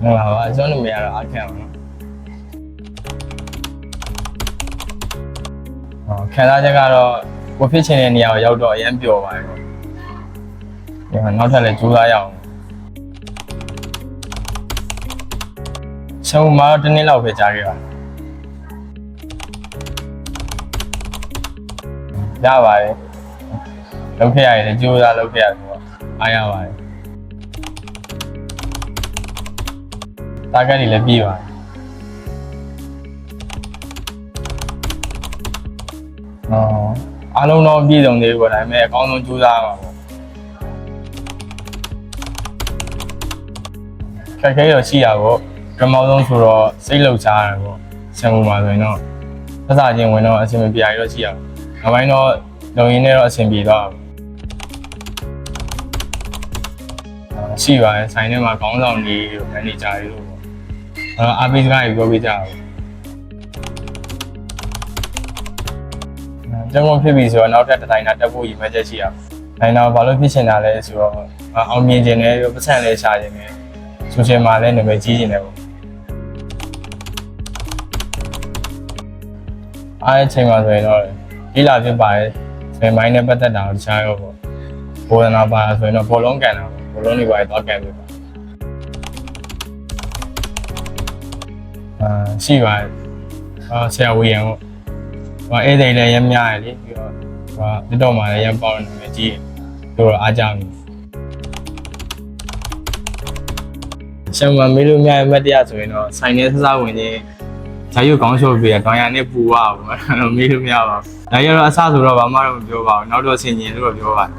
ဟုတ်ပါပါအစွမ်းလို့မရတော့အခက်ပါနော်ဟောခံစားချက်ကတော့ကိုဖြစ်ချင်တဲ့နေရာကိုရောက်တော့အရင်ပျော်ပါတယ်ပေါ့ဒီမှာနောက်ထပ်လည်းကြိုးစားရအောင်ဆုံးမတော့တစ်နှစ်လောက်ပဲကြာခဲ့ပါရပါတယ်လုပ်ခဲ့ရတယ်ကြိုးစားလုပ်ခဲ့ရတယ်ဆိုတော့အားရပါတယ် တာဂက်တွေလည်းပြည့်ပါတယ်။အော်အားလုံးတော့ပြည့်စုံသေးဘူးပေါ့ဒါပေမဲ့အကောင်းဆုံးကြိုးစားရမှာပေါ့။ခက်ခဲတော့ရှိရပေါ့။ကမောင်းဆုံးဆိုတော့စိတ်လှုပ်ရှားရတယ်ပေါ့။ဆံမှုမှာဆိုရင်တော့သက်သာချင်းဝင်တော့အဆင်မပြေရတော့ရှိရ။နောက်ပိုင်းတော့လုံရင်းနဲ့တော့အဆင်ပြေတော့ရှိပါတယ်ဆိုင်ထဲမှာခေါင်းဆောင်ကြီးတို့မန်နေဂျာတွေတို့ပေါ့ အဲ့တော့အားပေးစကားတွေပြောပြကြအောင်ကျွန်တော်ဖြစ်ပြီဆိုတော့နောက်ထပ်တစ်တိုင်းတာတက်ဖို့ရည်မှန်းချက်ရှိအောင်။တိုင်းတော့ဘာလို့ဖြစ်ချင်တာလဲဆိုတော့အောင်မြင်ခြင်းနဲ့ပတ်စံလေးရှာခြင်းနဲ့ဆိုရှယ်မှာလည်းနာမည်ကြီးခြင်းနဲ့ပေါ့။အားအချိန်မှာဆိုရင်တော့ဒီလာဖြစ်ပါတယ်။ဆွေမိုင်းနဲ့ပတ်သက်တာကိုတခြားရောပေါ့။ဘောဒနာပါဆိုရင်တော့ဘောလုံးကန်တာပေါ့။ဘောလုံးတွေပါတော့ကန်ပြီပါ။ အာရှိပါတယ်အာဆရာဝေယံပေါ့ဟိုဧည့်သည်လည်းရမ်းများတယ်လေပြီးတော့ဟိုတက်တော့မှလည်းရမ်းပေါနေတယ်ကြီးတို့တော့အားကြပြီရှမ်းမမေးလို့များရဲ့မတ်တရားဆိုရင်တော့ဆိုင်နေစစဝင်ချင်းဇာယုကောင်းရှော့ပြီးတော့ရနဲ့ပူရပါဘူးအဲ့တော့မေးလို့မရပါဘူးဒါရတော့အဆဆိုတော့ဘာမှတော့မပြောပါဘူးနောက်တော့ဆင်ញင်လို့တော့ပြောပါတယ်